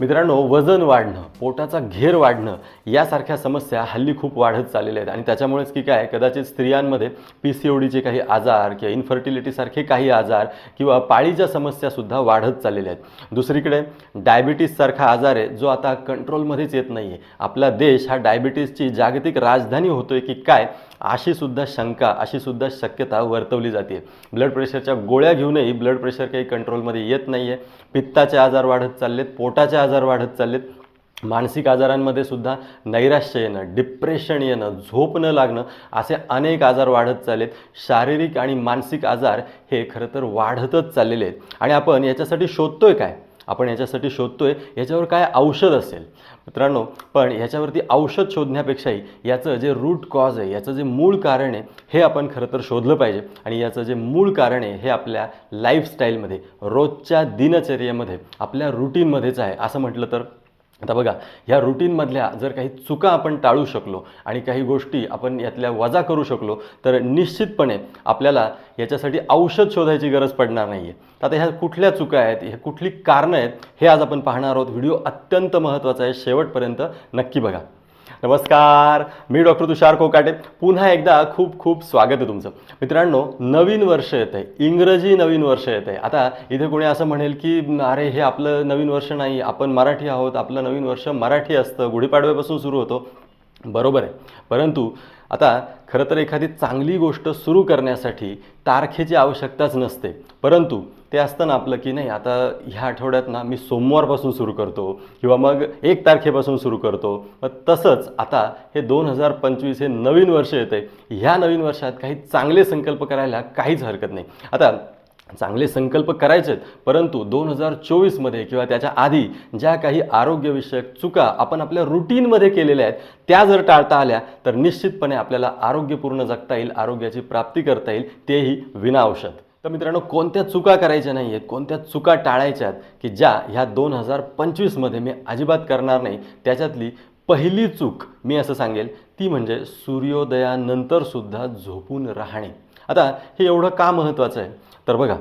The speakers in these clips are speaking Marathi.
मित्रांनो वजन वाढणं पोटाचा घेर वाढणं यासारख्या समस्या हल्ली खूप वाढत चाललेल्या आहेत. आणि त्याच्यामुळेच की काय कदाचित स्त्रियांमध्ये पी सी ओ डीचे काही आजार किंवा इन्फर्टिलिटीसारखे काही आजार किंवा पाळीच्या समस्यासुद्धा वाढत चाललेल्या आहेत. दुसरीकडे डायबिटीससारखा आजार आहे जो आता कंट्रोलमध्येच येत नाही आहे आपला देश हा डायबिटीसची जागतिक राजधानी होतोय की काय अशीसुद्धा शंका अशीसुद्धा शक्यता वर्तवली जाते. ब्लड प्रेशरच्या गोळ्या घेऊनही ब्लड प्रेशर काही कंट्रोलमध्ये येत नाही आहे पित्ताचे आजार वाढत चाललेत पोटाचे आजार वाढत चाललेत. मानसिक आजारांमध्ये सुद्धा नैराश्य येणं डिप्रेशन येणं झोप न लागणं असे अनेक आजार वाढत चाललेत. शारीरिक आणि मानसिक आजार हे खरं तर वाढतच चाललेले आहेत. आणि आपण याच्यासाठी शोधतोय काय? आपण याच्यासाठी शोधतोय याच्यावर काय औषध असेल? मित्रांनो पण ह्याच्यावरती औषध शोधण्यापेक्षाही याचं जे रूट कॉज आहे याचं जे मूळ कारण आहे हे आपण खरं तर शोधलं पाहिजे. आणि याचं जे मूळ कारण आहे हे आपल्या लाईफस्टाईलमध्ये रोजच्या दिनचर्येमध्ये आपल्या रुटीनमध्येच आहे. असं म्हटलं तर? आता बघा ह्या रुटीनमधल्या जर काही चुका आपण टाळू शकलो आणि काही गोष्टी आपण यातल्या वजा करू शकलो तर निश्चितपणे आपल्याला याच्यासाठी औषध शोधायची गरज पडणार नाही आहे आता ह्या कुठल्या चुका आहेत हे कुठली कारणं आहेत हे आज आपण पाहणार आहोत. व्हिडिओ अत्यंत महत्त्वाचा आहे. शेवटपर्यंत नक्की बघा. नमस्कार मी डॉक्टर तुषार कोकाटे. पुन्हा एकदा खूप खूप स्वागत आहे तुमचं. मित्रांनो नवीन वर्ष येत आहे इंग्रजी नवीन वर्ष येत आहे आता इथे कोणी असं म्हणेल की अरे हे आपलं नवीन वर्ष नाही. आपण मराठी आहोत. आपलं नवीन वर्ष मराठी असतं. गुढीपाडव्यापासून सुरू होतो. बरोबर आहे. परंतु आता खरं तर एखादी चांगली गोष्ट सुरू करण्यासाठी तारखेची आवश्यकताच नसते. परंतु ते असतं ना आपलं की नाही आता ह्या आठवड्यात ना मी सोमवारपासून सुरू करतो किंवा मग एक तारखेपासून सुरू करतो. मग तसंच आता हे दोन हजार पंचवीस हे नवीन वर्ष येते ह्या नवीन वर्षात काही चांगले संकल्प करायला काहीच हरकत नाही. आता चांगले संकल्प करायचे आहेत परंतु दोन हजार चोवीसमध्ये किंवा त्याच्या आधी ज्या काही आरोग्यविषयक चुका आपण आपल्या रुटीनमध्ये केलेल्या आहेत त्या जर टाळता आल्या तर निश्चितपणे आपल्याला आरोग्यपूर्ण जगता येईल आरोग्याची प्राप्ती करता येईल तेही विना औषध तर मित्रांनो कोणत्या चुका करायच्या नाही आहेत कोणत्या चुका टाळायच्या आहेत की ज्या ह्या दोन हजार पंचवीसमध्ये मी अजिबात करणार नाही त्याच्यातली पहिली चूक मी असं सांगेल ती म्हणजे सूर्योदयानंतरसुद्धा झोपून राहणे. आता हे एवढं का महत्त्वाचं आहे? तर बघा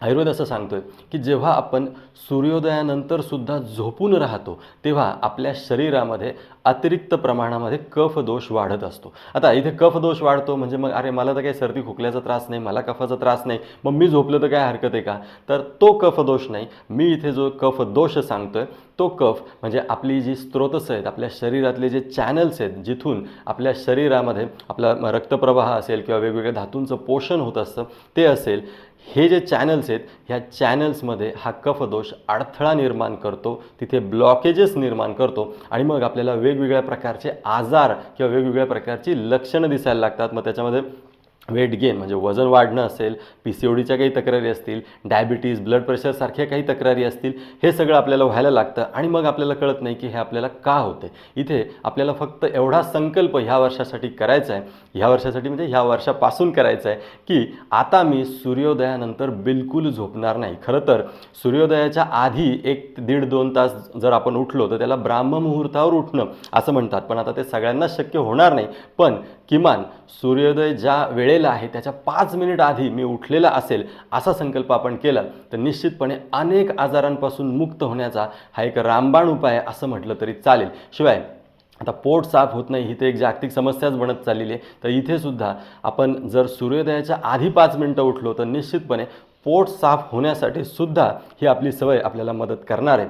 आयुर्वेद असं सांगतोय की जेव्हा आपण सूर्योदयानंतर सुद्धा झोपून राहतो तेव्हा आपल्या शरीरामध्ये अतिरिक्त प्रमाणामध्ये कफ दोष वाढत असतो. आता इथे कफ दोष वाढतो म्हणजे मग अरे मला तर काही सर्दी खोकल्याचा त्रास नाही मला कफाचा त्रास नाही मग मी झोपलं तर काय हरकत आहे का? तर तो कफ दोष नाही. मी इथे जो कफ दोष सांगतोय तो कफ म्हणजे आपली जी स्त्रोतस आहेत आपल्या शरीरातले जे चॅनल्स आहेत जिथून आपल्या शरीरामध्ये आपला रक्तप्रवाह असेल किंवा वेगवेगळ्या धातूंचं पोषण होत असतं ते असेल हे जे चॅनल्स आहेत ह्या चॅनल्समध्ये हा कफदोष अडथळा निर्माण करतो तिथे ब्लॉकेजेस निर्माण करतो आणि मग आपल्याला वेगवेगळ्या प्रकारचे आजार किंवा वेगवेगळ्या प्रकारची लक्षणं दिसायला लागतात. मग त्याच्यामध्ये वेट गेन म्हणजे वजन वाढणं असेल पी सी ओ डीच्या काही तक्रारी असतील डायबिटीज ब्लड प्रेशरसारख्या काही तक्रारी असतील हे सगळं आपल्याला व्हायला लागतं आणि मग आपल्याला कळत नाही की हे आपल्याला का होते. इथे आपल्याला फक्त एवढा संकल्प ह्या वर्षासाठी करायचा आहे ह्या वर्षासाठी म्हणजे ह्या वर्षापासून करायचा आहे की आता मी सूर्योदयानंतर बिलकुल झोपणार नाही. खरं तर सूर्योदयाच्या आधी एक दीड दोन तास जर आपण उठलो तर त्याला ब्राह्ममुहूर्तावर उठणं असं म्हणतात. पण आता ते सगळ्यांनाच शक्य होणार नाही. पण किमान सूर्योदय ज्या वेळेला आहे त्याच्या पाच मिनिट आधी मी उठलेला असेल असा संकल्प आपण केला तर निश्चितपणे अनेक आजारांपासून मुक्त होण्याचा हा एक रामबाण उपाय आहे असं म्हटलं तरी चालेल. शिवाय आता पोट साफ होत नाही ही तर एक जागतिक समस्याच बनत चाललेली आहे. तर इथे सुद्धा आपण जर सूर्योदयाच्या आधी पाच मिनटं उठलो तर निश्चितपणे पोट साफ होण्यासाठी सुद्धा ही आपली सवय आपल्याला मदत करणार आहे.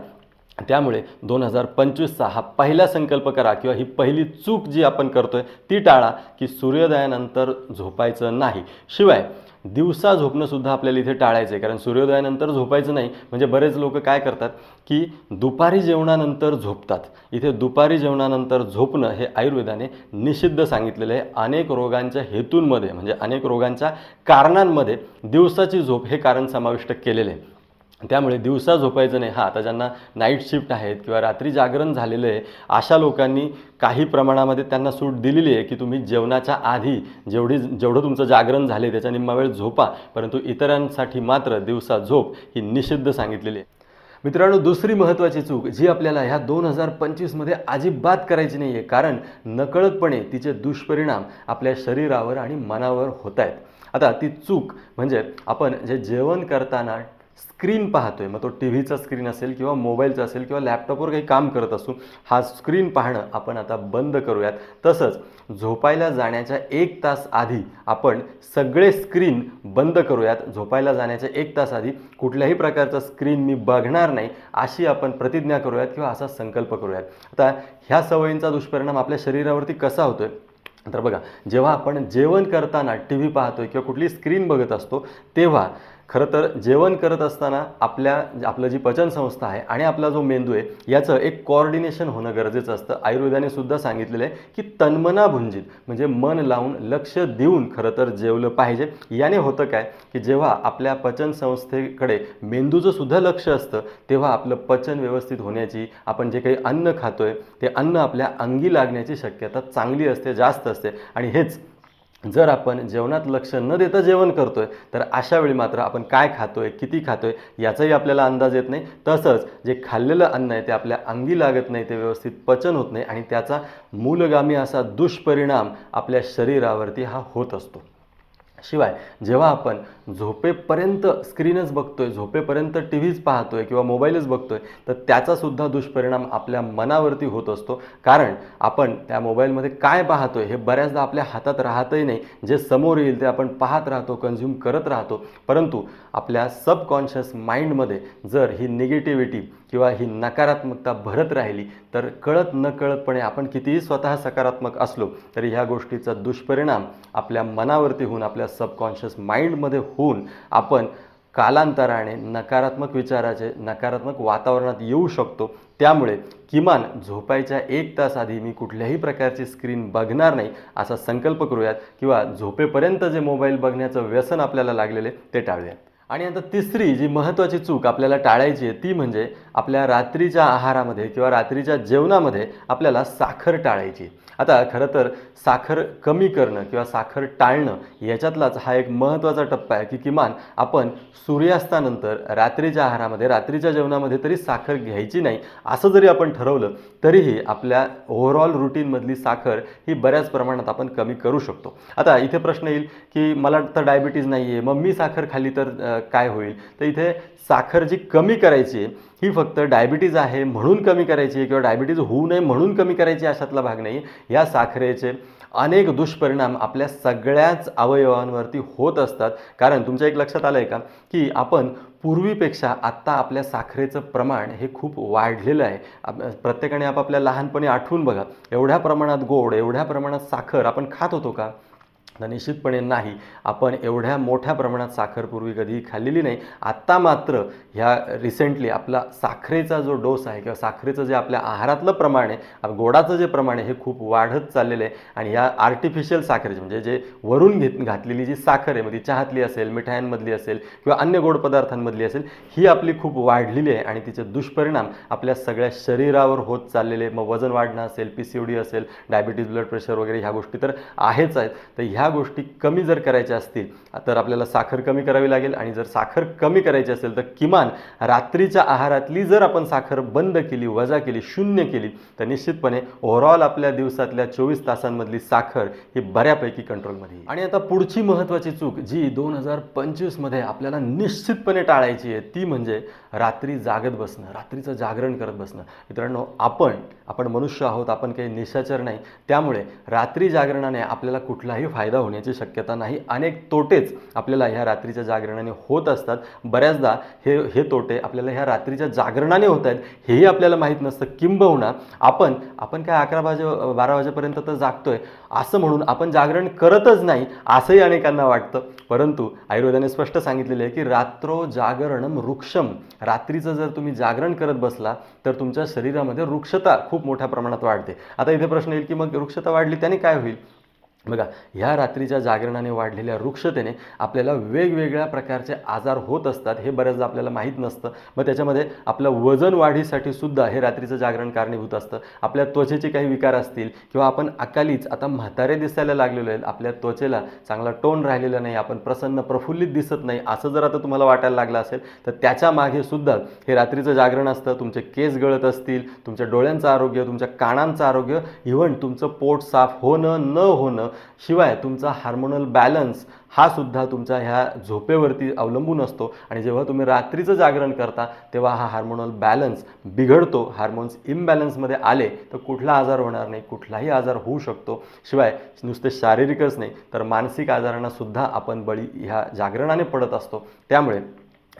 त्यामुळे दोन हजार पंचवीसचा हा पहिला संकल्प करा किंवा ही पहिली चूक जी आपण करतो आहे ती टाळा की सूर्योदयानंतर झोपायचं नाही. शिवाय दिवसा झोपणंसुद्धा आपल्याला इथे टाळायचं आहे कारण सूर्योदयानंतर झोपायचं नाही. म्हणजे बरेच लोक काय करतात की दुपारी जेवणानंतर झोपतात. इथे दुपारी जेवणानंतर झोपणं हे आयुर्वेदाने निषिद्ध सांगितलेलं आहे. अनेक रोगांच्या हेतूंमध्ये म्हणजे अनेक रोगांच्या कारणांमध्ये दिवसाची झोप हे कारण समाविष्ट केलेलं आहे. त्यामुळे दिवसा झोपायचं नाही. हा आता ज्यांना नाईट शिफ्ट आहेत किंवा रात्री जागरण झालेलं आहे अशा लोकांनी काही प्रमाणामध्ये त्यांना सूट दिलेली आहे की तुम्ही जेवणाच्या आधी जेवढी जेवढं तुमचं जागरण झाले त्याच्या निम्मा वेळ झोपा. परंतु इतरांसाठी मात्र दिवसा झोप ही निषिद्ध सांगितलेली आहे. मित्रांनो दुसरी महत्त्वाची चूक जी आपल्याला ह्या दोन हजार पंचवीसमध्ये अजिबात करायची नाही आहे कारण नकळतपणे तिचे दुष्परिणाम आपल्या शरीरावर आणि मनावर होत आहेत आता ती चूक म्हणजे आपण जे जेवण करताना स्क्रीन पाहतोय. मग तो टी व्हीचा स्क्रीन असेल किंवा मोबाईलचा असेल किंवा लॅपटॉपवर काही काम करत असू हा स्क्रीन पाहणं आपण आता बंद करूयात. तसंच झोपायला जाण्याच्या एक तास आधी आपण सगळे स्क्रीन बंद करूयात. झोपायला जाण्याच्या एक तास आधी कुठल्याही प्रकारचा स्क्रीन मी बघणार नाही अशी आपण प्रतिज्ञा करूयात किंवा असा संकल्प करूयात. आता ह्या सवयींचा दुष्परिणाम आपल्या शरीरावरती कसा होतोय? तर बघा जेव्हा आपण जेवण करताना टी व्ही पाहतोय किंवा कुठली स्क्रीन बघत असतो तेव्हा खरं तर जेवण करत असताना आपल्या आपलं जी पचनसंस्था आहे आणि आपला जो मेंदू आहे याचं एक कॉर्डिनेशन होणं गरजेचं असतं. आयुर्वेदाने सुद्धा सांगितलेलं आहे की तन्मना भुंजित म्हणजे मन लावून लक्ष देऊन खरं तर जेवलं पाहिजे. याने होतं काय की जेव्हा आपल्या पचनसंस्थेकडे मेंदूचं सुद्धा लक्ष असतं तेव्हा आपलं पचन व्यवस्थित होण्याची आपण जे काही अन्न खातोय ते अन्न आपल्या अंगी लागण्याची शक्यता चांगली असते जास्त असते. आणि हेच जर आपण जेवणात लक्ष न देता जेवण करतोय तर अशा वेळी मात्र आपण काय खातोय किती खातोय याचाही आपल्याला अंदाज येत नाही. तसंच जे खाल्लेलं अन्न आहे ते आपल्या अंगी लागत नाही ते व्यवस्थित पचन होत नाही आणि त्याचा मूलगामी असा दुष्परिणाम आपल्या शरीरावरती हा होत असतो. शिवाय जेव्हा आपण झोपेपर्यंत स्क्रीनच बघतोय झोपेपर्यंत टी व्हीच पाहतोय किंवा मोबाईलच बघतोय तर त्याचासुद्धा दुष्परिणाम आपल्या मनावरती होत असतो. कारण आपण त्या मोबाईलमध्ये काय पाहतोय हे बऱ्याचदा आपल्या हातात राहतही नाही. जे समोर येईल ते आपण पाहत राहतो कन्झ्युम करत राहतो. परंतु आपल्या सबकॉन्शियस माइंडमध्ये जर ही निगेटिव्हिटी किंवा ही नकारात्मकता भरत राहिली तर कळत न कळतपणे आपण कितीही स्वतः सकारात्मक असलो तरी ह्या गोष्टीचा दुष्परिणाम आपल्या मनावरती होऊन आपल्या सबकॉन्शियस माइंडमध्ये होऊन आपण कालांतराने नकारात्मक विचाराचे नकारात्मक वातावरणात येऊ शकतो त्यामुळे किमान झोपायच्या एक तास आधी मी कुठल्याही प्रकारची स्क्रीन बघणार नाही असा संकल्प करूयात किंवा झोपेपर्यंत जे मोबाईल बघण्याचं व्यसन आपल्याला लागलेले ते टाळूयात आणि आता तिसरी जी महत्त्वाची चूक आपल्याला टाळायची आहे ती म्हणजे आपल्या रात्रीच्या आहारामध्ये किंवा रात्रीच्या जेवणामध्ये आपल्याला साखर टाळायची आहे. आता खरं तर साखर कमी करणं किंवा साखर टाळणं याच्यातलाच हा एक महत्त्वाचा टप्पा आहे की किमान आपण सूर्यास्तानंतर रात्रीच्या आहारामध्ये रात्रीच्या जेवणामध्ये तरी साखर घ्यायची नाही. असं जरी आपण ठरवलं तरीही आपल्या ओव्हरऑल रुटीनमधली साखर ही बऱ्याच प्रमाणात आपण कमी करू शकतो. आता इथे प्रश्न येईल की मला तर डायबिटीज नाही आहे मग मी साखर खाल्ली तर काय होईल? तर इथे साखर जी कमी करायची आहे ही फक्त डायबिटीज आहे म्हणून कमी करायची किंवा डायबिटीज होऊ नये म्हणून कमी करायची अशातला भाग नाही. या साखरेचे अनेक दुष्परिणाम आपल्या सगळ्याच अवयवांवरती होत असतात. कारण तुमच्या एक लक्षात आलं आहे का? की आपण पूर्वीपेक्षा आत्ता आपल्या साखरेचं प्रमाण हे खूप वाढलेलं आहे. प्रत्येकाने आपापल्या लहानपणी आठवून बघा एवढ्या प्रमाणात गोड एवढ्या प्रमाणात साखर आपण खात होतो का? ना निश्चितपणे नाही. आपण एवढ्या मोठ्या प्रमाणात साखर पूर्वी कधीही खाल्लेली नाही. आत्ता मात्र ह्या रिसेंटली आपला साखरेचा जो डोस आहे किंवा साखरेचं जे आपल्या आहारातलं प्रमाण आहे गोडाचं जे प्रमाण आहे हे खूप वाढत चाललेलं आहे. आणि ह्या आर्टिफिशियल साखरेचे म्हणजे जे वरून घेत घातलेली जी साखर आहे मग ती चहातली असेल मिठायांमधली असेल किंवा अन्य गोड पदार्थांमधली असेल ही आपली खूप वाढलेली आहे. आणि तिचे दुष्परिणाम आपल्या सगळ्या शरीरावर होत चाललेले मग वजन वाढणं असेल पी सी ओ डी असेल डायबिटीज ब्लड प्रेशर वगैरे ह्या गोष्टी तर आहेच आहेत. तर ह्या गोष्टी कमी जर करायच्या असतील तर आपल्याला साखर कमी करावी लागेल. आणि जर साखर कमी करायची असेल तर किमान रात्रीच्या आहारातली जर आपण साखर बंद केली वजा केली शून्य केली तर निश्चितपणे ओव्हरऑल आपल्या दिवसातल्या चोवीस तासांमधली साखर ही बऱ्यापैकी कंट्रोलमध्ये येईल. आणि आता पुढची महत्त्वाची चूक जी दोन हजार पंचवीसमध्ये आपल्याला निश्चितपणे टाळायची आहे ती म्हणजे रात्री जागत बसणं रात्रीचं जागरण करत बसणं. मित्रांनो आपण आपण मनुष्य आहोत आपण काही निशाचर नाही. त्यामुळे रात्री जागरणाने आपल्याला कुठलाही फायदा होण्याची शक्यता नाही. अनेक तोटेच आपल्याला ह्या रात्रीच्या जागरणाने होत असतात. बऱ्याचदा हे हे तोटे आपल्याला ह्या रात्रीच्या जागरणाने होत आहेत. हेही आपल्याला माहीत नसतं. किंबहुना आपण आपण काय अकरा वाजे बारा वाजेपर्यंत तर जागतोय. असं म्हणून आपण जागरण करतच नाही असंही अनेकांना वाटतं. परंतु आयुर्वेदाने स्पष्ट सांगितलेलं आहे की रात्रो जागरणम वृक्षम रात्रीचं जर तुम्ही जागरण करत बसला तर तुमच्या शरीरामध्ये वृक्षता खूप मोठ्या प्रमाणात वाढते. आता इथे प्रश्न येईल की मग वृक्षता वाढली त्याने काय होईल? बघा ह्या रात्रीच्या जागरणाने वाढलेल्या वृक्षतेने आपल्याला वेगवेगळ्या प्रकारचे आजार होत असतात हे बऱ्याचदा आपल्याला माहीत नसतं. मग त्याच्यामध्ये आपलं वजन वाढीसाठी सुद्धा हे रात्रीचं जागरण कारणीभूत असतं. आपल्या त्वचेचे काही विकार असतील किंवा आपण अकालीच आता म्हातारे दिसायला लागलेलो आहेत आपल्या त्वचेला चांगला टोन राहिलेला नाही आपण प्रसन्न प्रफुल्लित दिसत नाही असं जर आता तुम्हाला वाटायला लागलं असेल तर त्याच्यामागे सुद्धा हे रात्रीचं जागरण असतं. तुमचे केस गळत असतील तुमच्या डोळ्यांचं आरोग्य तुमच्या कानांचं आरोग्य इव्हन तुमचं पोट साफ होणं न होणं शिवाय तुमचा हार्मोनल बॅलन्स हा सुद्धा तुमचा ह्या झोपेवरती अवलंबून असतो. आणि जेव्हा तुम्ही रात्रीचं जागरण करता तेव्हा हा हार्मोनल बॅलन्स बिघडतो. हार्मोन्स इम्बॅलन्समध्ये आले तर कुठला आजार होणार नाही कुठलाही आजार होऊ शकतो. शिवाय नुसते शारीरिकच नाही तर मानसिक आजारांना सुद्धा आपण बळी ह्या जागरणाने पडत असतो. त्यामुळे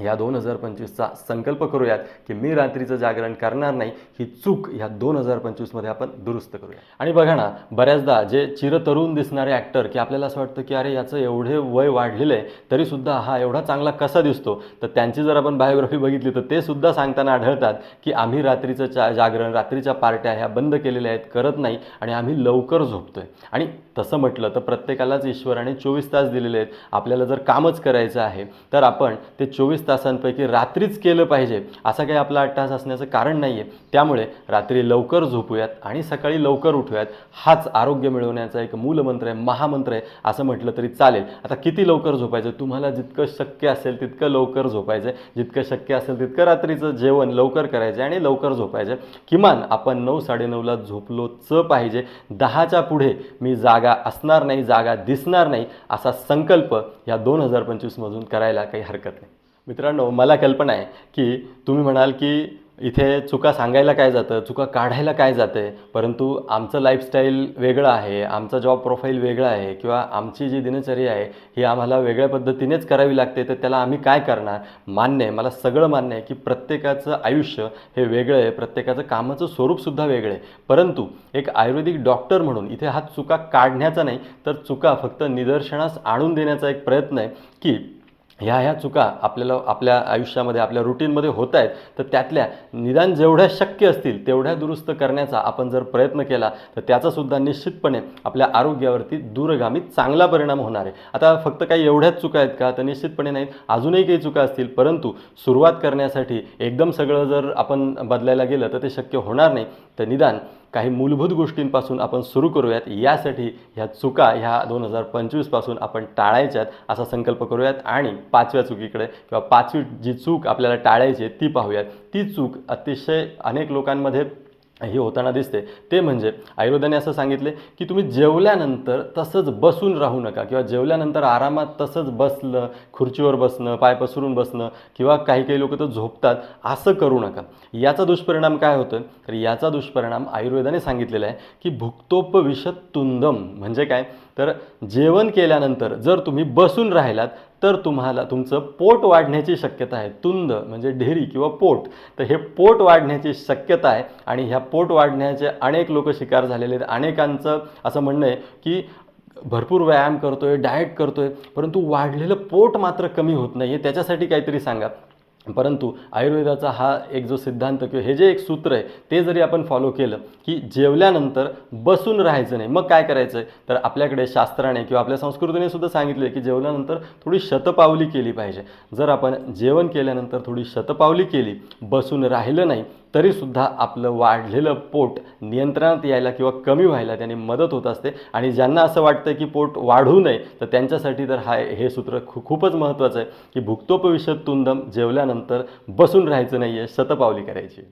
या दोन हजार पंचवीसचा संकल्प करूयात की मी रात्रीचं जागरण करणार नाही ही चूक ह्या दोन हजार पंचवीसमध्ये आपण दुरुस्त करूया आणि बघा ना बऱ्याचदा जे चिरतरुण दिसणारे ॲक्टर की आपल्याला असं वाटतं की अरे याचं एवढे वय वाढलेलं आहे तरीसुद्धा हा एवढा चांगला कसा दिसतो? तर त्यांची जर आपण बायोग्राफी बघितली तर ते सुद्धा सांगताना आढळतात की आम्ही रात्रीचं चा जागरण रात्रीच्या पार्ट्या ह्या बंद केलेल्या आहेत करत नाही आणि आम्ही लवकर झोपतोय. आणि तसं म्हटलं तर प्रत्येकालाच ईश्वराने चोवीस तास दिलेले आहेत. आपल्याला जर कामच करायचं आहे तर आपण ते चोवीस तासांपैकी रात्रीच केलं पाहिजे असा काही आपला आठ तास असण्याचं कारण नाही आहे त्यामुळे रात्री लवकर झोपूयात आणि सकाळी लवकर उठूयात हाच आरोग्य मिळवण्याचा एक मूलमंत्र आहे महामंत्र आहे असं म्हटलं तरी चालेल. आता किती लवकर झोपायचं? तुम्हाला जितकं शक्य असेल तितकं लवकर झोपायचं. जितकं शक्य असेल तितकं रात्रीचं जेवण लवकर करायचं आणि लवकर झोपायचं. किमान आपण नऊ साडेनऊला झोपलोच पाहिजे. दहाच्या पुढे मी जागा असणार नाही जागा दिसणार नाही असा संकल्प या दोन हजार पंचवीसमधून करायला काही हरकत नाही. मित्रांनो मला कल्पना आहे की तुम्ही म्हणाल की इथे चुका सांगायला काय जातं चुका काढायला काय जातं आहे परंतु आमचं लाईफस्टाईल वेगळं आहे आमचा जॉब प्रोफाईल वेगळं आहे किंवा आमची जी दिनचर्या आहे ही आम्हाला वेगळ्या पद्धतीनेच करावी लागते तर त्याला आम्ही काय करणार? मान्य आहे मला सगळं मान्य आहे की प्रत्येकाचं आयुष्य हे वेगळं आहे प्रत्येकाचं कामाचं स्वरूपसुद्धा वेगळं आहे. परंतु एक आयुर्वेदिक डॉक्टर म्हणून इथे हा चुका काढण्याचा नाही तर चुका फक्त निदर्शनास आणून देण्याचा एक प्रयत्न आहे की ह्या ह्या चुका आपल्याला आपल्या आयुष्यामध्ये आपल्या रुटीनमध्ये होत आहेत तर त्यातल्या निदान जेवढ्या शक्य असतील तेवढ्या दुरुस्त करण्याचा आपण जर प्रयत्न केला तर त्याचासुद्धा निश्चितपणे आपल्या आरोग्यावरती दूरगामी चांगला परिणाम होणार आहे. आता फक्त काही एवढ्याच चुका आहेत का? तर निश्चितपणे नाहीत. अजूनही काही चुका असतील परंतु सुरुवात करण्यासाठी एकदम सगळं जर आपण बदलायला गेलं तर ते शक्य होणार नाही. तर निदान काही मूलभूत गोष्टींपासून आपण सुरू करूयात. यासाठी ह्या चुका ह्या दोन हजार पंचवीसपासून आपण टाळायच्यात असा संकल्प करूयात. आणि पाचव्या चुकीकडे किंवा पाचवी जी चूक आपल्याला टाळायची आहे ती पाहूयात. ती चूक अतिशय अनेक लोकांमध्ये ही होताना दिसते. ते म्हणजे आयुर्वेदाने असं सांगितले की तुम्ही जेवल्यानंतर तसंच बसून राहू नका किंवा जेवल्यानंतर आरामात तसंच बसलं खुर्चीवर बसणं पाय पसरून बसणं किंवा काही काही लोक तर झोपतात असं करू नका. याचा दुष्परिणाम काय होतं तर याचा दुष्परिणाम आयुर्वेदाने सांगितलेला आहे की भुक्तोपविशत तुंदम म्हणजे काय? तर जेवण केल्यानंतर जर तुम्ही बसून राहिलात तर तुम्हाला तुमचं पोट वाढण्याची शक्यता आहे. तुंद म्हणजे ढेरी किंवा पोट. तर हे पोट वाढण्याची शक्यता आहे आणि ह्या पोट वाढण्याचे अनेक लोक शिकार झालेले आहेत. अनेकांचं असं म्हणणं आहे की भरपूर व्यायाम करतोय डाएट करतोय परंतु वाढलेलं पोट मात्र कमी होत नाही आहे त्याच्यासाठी काहीतरी सांगा. परंतु आयुर्वेदाचा हा एक जो सिद्धांत किंवा हे जे एक सूत्र आहे ते जरी आपण फॉलो केलं की जेवल्यानंतर बसून राहायचं नाही मग काय करायचं आहे तर आपल्याकडे शास्त्राने किंवा आपल्या संस्कृतीने सुद्धा सांगितले की जेवल्यानंतर थोडी शतपावली केली पाहिजे. जर आपण जेवण केल्यानंतर थोडी शतपावली केली बसून राहिलं नाही तरीसुद्धा आपलं वाढलेलं पोट नियंत्रणात यायला किंवा कमी व्हायला त्याने मदत होत असते. आणि ज्यांना असं वाटतं की पोट वाढू नये तर त्यांच्यासाठी तर हा हे सूत्र खू खूपच महत्त्वाचं आहे की भुक्तोपविषद तुंदम जेवल्यानंतर बसून राहायचं नाही आहे शतपावली करायची.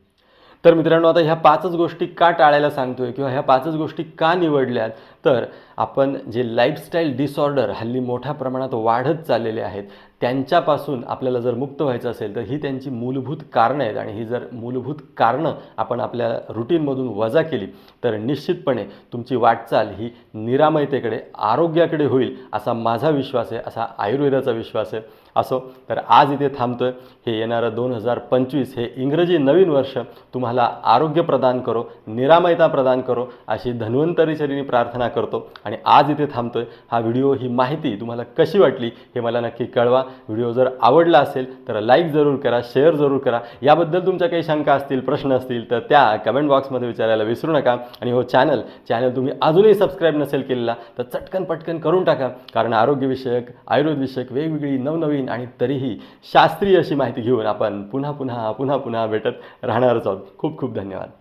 तर मित्रांनो आता ह्या पाचच गोष्टी का टाळायला सांगतोय किंवा ह्या पाचच गोष्टी का निवडल्यात? तर आपण जे लाईफस्टाईल डिसऑर्डर हल्ली मोठ्या प्रमाणात वाढत चाललेले आहेत त्यांच्यापासून आपल्याला जर मुक्त व्हायचं असेल तर ही त्यांची मूलभूत कारणं आहेत. आणि ही जर मूलभूत कारणं आपण आपल्या रुटीनमधून वजा केली तर निश्चितपणे तुमची वाटचाल ही निरामयतेकडे आरोग्याकडे होईल असा माझा विश्वास आहे असा आयुर्वेदाचा विश्वास आहे. असो तर आज इथे थांबतो आहे हे येणारं दोन हजार पंचवीस हे इंग्रजी नवीन वर्ष. तुम्हाला आरोग्य प्रदान करो निरामयता प्रदान करो अशी धन्वंतरीचरीने प्रार्थना करतो. आणि आज इथे थांबतोय. हा व्हिडिओ ही माहिती तुम्हाला कशी वाटली हे मला नक्की कळवा. व्हिडिओ जर आवडला असेल तर लाईक जरूर करा शेअर जरूर करा. याबद्दल तुमच्या काही शंका असतील प्रश्न असतील तर त्या कमेंट बॉक्समध्ये विचारायला विसरू नका. आणि हो चॅनल चॅनल तुम्ही अजूनही सबस्क्राईब नसेल केलेला तर चटकन पटकन करून टाका. कारण आरोग्यविषयक आयुर्वेदविषयक वेगवेगळी नवनवीन आणि तरीही शास्त्रीय अशी माहिती घेऊन आपण पुन्हा पुन्हा पुन्हा पुन्हा भेटत राहणारच आहोत. खूप खूप धन्यवाद.